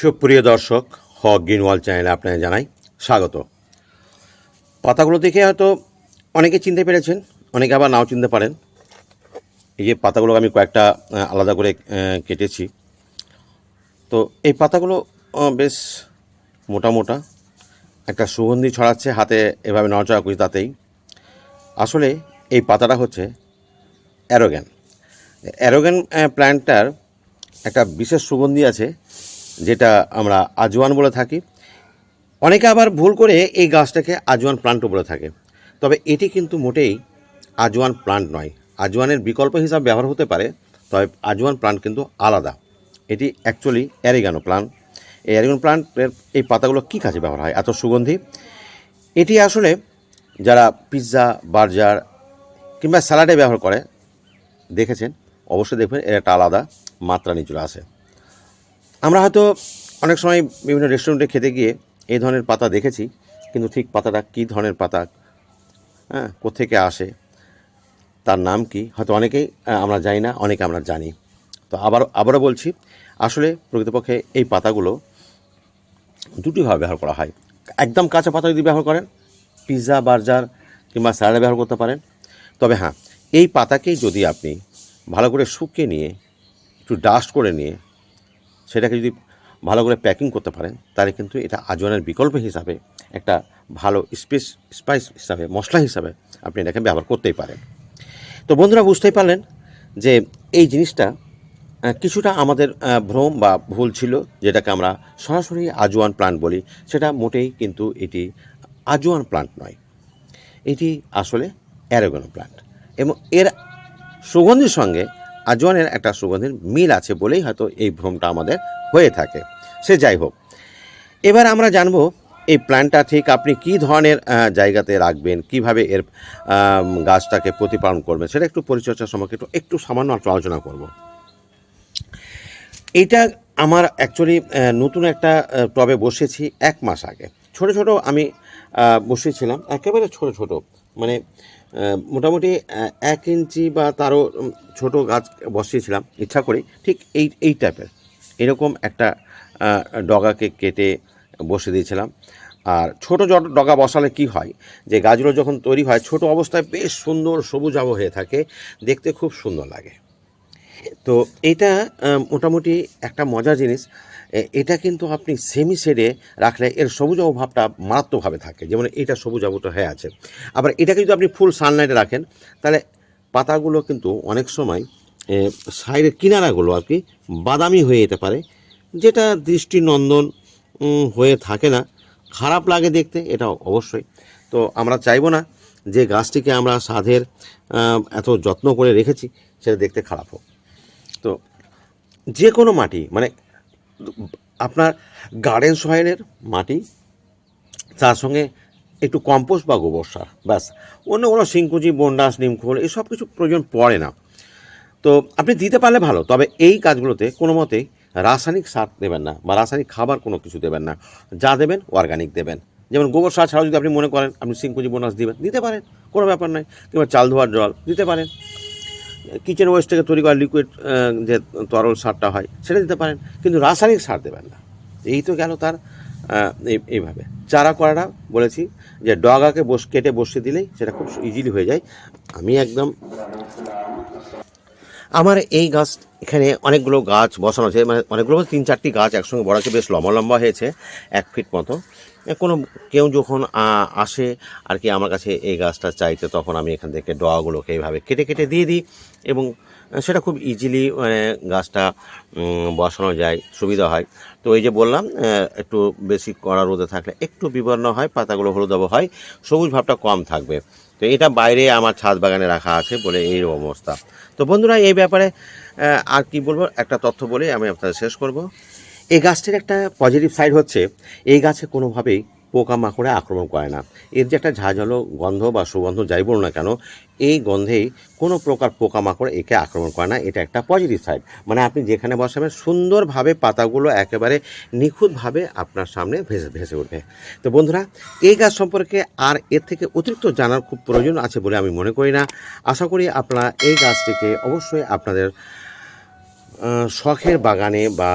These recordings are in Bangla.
সুপ্রিয় দর্শক, হক গ্রিনওয়াল চ্যানেলে আপনাকে জানাই স্বাগত। পাতাগুলো দেখে হয়তো অনেকে চিনতে পেরেছেন, অনেকে আবার নাও চিনতে পারেন। এই যে পাতাগুলো আমি কয়েকটা আলাদা করে কেটেছি। তো এই পাতাগুলো বেশ মোটা মোটা, একটা সুগন্ধি ছড়াচ্ছে হাতে, এভাবে নড়াচড়া করি তাতেই। আসলে এই পাতাটা হচ্ছে অ্যারোগ্যান। অ্যারোগ্যান প্ল্যান্টটার একটা বিশেষ সুগন্ধি আছে যেটা আমরা আজওয়ান বলে থাকি। অনেকে আবার ভুল করে এই গাছটাকে আজওয়ান প্লান্টও বলে থাকে। তবে এটি কিন্তু মোটেই আজওয়ান প্লান্ট নয়। আজওয়ানের বিকল্প হিসাবে ব্যবহার হতে পারে, তবে আজওয়ান প্লান্ট কিন্তু আলাদা। এটি অ্যাকচুয়ালি অ্যারিগানো প্লান্ট এই অ্যারিগানো প্লান্টের এই পাতাগুলো কী কাজে ব্যবহার হয়? এত সুগন্ধি। এটি আসলে যারা পিৎজা বার্জার কিংবা স্যালাডে ব্যবহার করে, দেখেছেন? অবশ্যই দেখবেন, এর একটা আলাদা মাত্রা নিয়ে চলে আসে। আমরা হয়তো অনেক সময় বিভিন্ন রেস্টুরেন্টে খেতে গিয়ে এই ধরনের পাতা দেখেছি, কিন্তু ঠিক পাতাটা কী ধরনের পাতা? হ্যাঁ কোথেকে আসে? তার নাম কি? হয়তো অনেকেই আমরা জানি না, অনেকে আমরা জানি। তো আবার, আবারও বলছি, আসলে প্রকৃতপক্ষে এই পাতাগুলো দুটিভাবে ব্যবহার করা হয়। একদম কাঁচা পাতা যদি ব্যবহার করেন পিৎজা বার্জার কিংবা স্যালাডে ব্যবহার করতে পারেন। তবে হ্যাঁ এই পাতাকেই যদি আপনি ভালো করে শুকিয়ে নিয়ে, একটু ডাস্ট করে নিয়ে সেটাকে যদি ভালো করে প্যাকিং করতে পারেন, তাহলে কিন্তু এটা আজওয়ানের বিকল্প হিসাবে একটা ভালো স্পেস স্পাইস হিসাবে, মশলা হিসাবে আপনি এটাকে ব্যবহার করতেই পারেন। তো বন্ধুরা, বুঝতেই পারলেন যে এই জিনিসটা কিছুটা আমাদের ভ্রম বা ভুল ছিল, যেটাকে আমরা সরাসরি আজওয়ান প্লান্ট বলি, সেটা মোটেই কিন্তু এটি আজওয়ান প্লান্ট নয়। এটি আসলে অ্যারোগোনো প্লান্ট এবং এর সুগন্ধির সঙ্গে আজওয়ানের একটা সুগন্ধির মিল আছে বলেই হয়তো এই ভ্রমটা আমাদের হয়ে থাকে। সে যাই হোক, এবার আমরা জানব এই প্ল্যান্টটা ঠিক আপনি কী ধরনের জায়গাতে রাখবেন, কীভাবে এর গাছটাকে প্রতিপালন করবেন সেটা একটু পরিচর্যার সম্পর্কে একটু একটু সামান্য একটু আলোচনা করব। এইটা আমার অ্যাকচুয়ালি নতুন একটা টবে বসেছি এক মাস আগে। ছোট ছোট আমি বসেছিলাম, একেবারে ছোট ছোট। মানে মোটামুটি এক ইঞ্চি বা তারও ছোট গাছ বসিয়েছিলাম, ইচ্ছা করি ঠিক এই এই টাইপের এরকম একটা ডগাকে কেটে বসে দিয়েছিলাম। আর ছোট ডগা বসালে কি হয়? যে গাছগুলো যখন তৈরি হয়, ছোট অবস্থায় বেশ সুন্দর সবুজাভ হয়ে থাকে। দেখতে খুব সুন্দর লাগে। তো এটা মোটামুটি একটা মজার জিনিস। এটা কিন্তু আপনি সেমি শেডে রাখলে এর সবুজ অভাবটা মারাত্মকভাবে থাকে। যেমন এটা সবুজ আবুটা হয়ে আছে। আবার এটাকে যদি আপনি ফুল সানলাইটে রাখেন, তাহলে পাতাগুলো কিন্তু অনেক সময় সাইডের কিনারাগুলো আর কি বাদামি হয়ে যেতে পারে। যেটা দৃষ্টিনন্দন হয়ে থাকে না। খারাপ লাগে দেখতে, এটা অবশ্যই। তো আমরা চাইব না যে গাছটিকে আমরা সাধের এত যত্ন করে রেখেছি, সেটা দেখতে খারাপ হোক। তো যে কোনো মাটি মানে আপনার গার্ডেন সয়েলের মাটি, তার সঙ্গে একটু কম্পোস্ট বা গোবর সার, ব্যাস। অন্য কোনো শিংকুচি, বন্ডাস, নিমখোল এসব কিছু প্রয়োজন পড়ে না। তো আপনি দিতে পারলে ভালো, তবে এই কাজগুলোতে কোনো মতেই রাসায়নিক সার দেবেন না বা রাসায়নিক খাবার কোনো কিছু দেবেন না। যা দেবেন অর্গানিক দেবেন। যেমন গোবর সার ছাড়াও যদি আপনি মনে করেন আপনি শিংকুচি বোনাস দিবেন, দিতে পারেন, কোনো ব্যাপার নয় কিংবা চাল ধোয়ার জল দিতে পারেন। কিচেন ওয়েস্ট থেকে তৈরি করা লিকুইড যে তরল সারটা হয়, সেটা দিতে পারেন, কিন্তু রাসায়নিক সার দেবেন না। এই তো গেল তার এই- এইভাবে। চারা করাটা বলেছি যে ডগাকে বস, কেটে বসিয়ে দিলেই সেটা খুব ইজিলি হয়ে যায়। আমি একদম আমার এই গাছ, এখানে অনেকগুলো গাছ বসানো আছে মানে অনেকগুলো তিন চারটি গাছ একসঙ্গে বড় আছে, বেশ লম্বা লম্বা হয়েছে, এক ফিট মতো। কোনো কেউ যখন আসে আর কি আমার কাছে এই গাছটা চাইতে, তখন আমি এখান থেকে ডগাগুলোকে এইভাবে কেটে কেটে দিয়ে দিই এবং সেটা খুব ইজিলি মানে গাছটা বসানো যায়, সুবিধা হয়। তো এই যে বললাম একটু বেশি কড়া রোদে থাকলে একটু বিবর্ণ হয়, পাতাগুলো হলুদাভ হয়, সবুজ ভাবটা কম থাকবে। তো এটা বাইরে আমার ছাদ বাগানে রাখা আছে বলে এই অবস্থা। তো বন্ধুরা, এই ব্যাপারে আর কি বলব? একটা তথ্য বলে আমি আপনাদের শেষ করব। এই গাছটির একটা পজিটিভ সাইড হচ্ছে, এই গাছে কোনোভাবেই পোকামাকড়ে আক্রমণ করে না। এর যে একটা ঝাঁঝালো গন্ধ বা সুগন্ধ যাই বলুন না কেন, এই গন্ধেই কোনো প্রকার পোকামাকড় একে আক্রমণ করে না, এটা একটা পজিটিভ সাইড মানে আপনি যেখানে বসাবেন, সুন্দরভাবে পাতাগুলো একেবারে নিখুঁতভাবে আপনার সামনে ভেসে ভেসে উঠবে। তো বন্ধুরা, এই গাছ সম্পর্কে আর এর থেকে অতিরিক্ত জানার খুব প্রয়োজন আছে বলে আমি মনে করি না। আশা করি আপনারা এই গাছটিকে অবশ্যই আপনাদের শখের বাগানে বা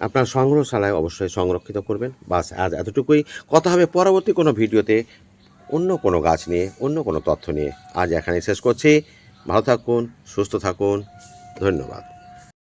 আপনার সংগ্রহশালায় অবশ্যই সংরক্ষিত করবেন। বাস, আজ এতটুকুই। কথা হবে পরবর্তী কোনো ভিডিওতে অন্য কোনো গাছ নিয়ে, অন্য কোনো তথ্য নিয়ে। আজ এখানে শেষ করছি। ভালো থাকুন, সুস্থ থাকুন। ধন্যবাদ।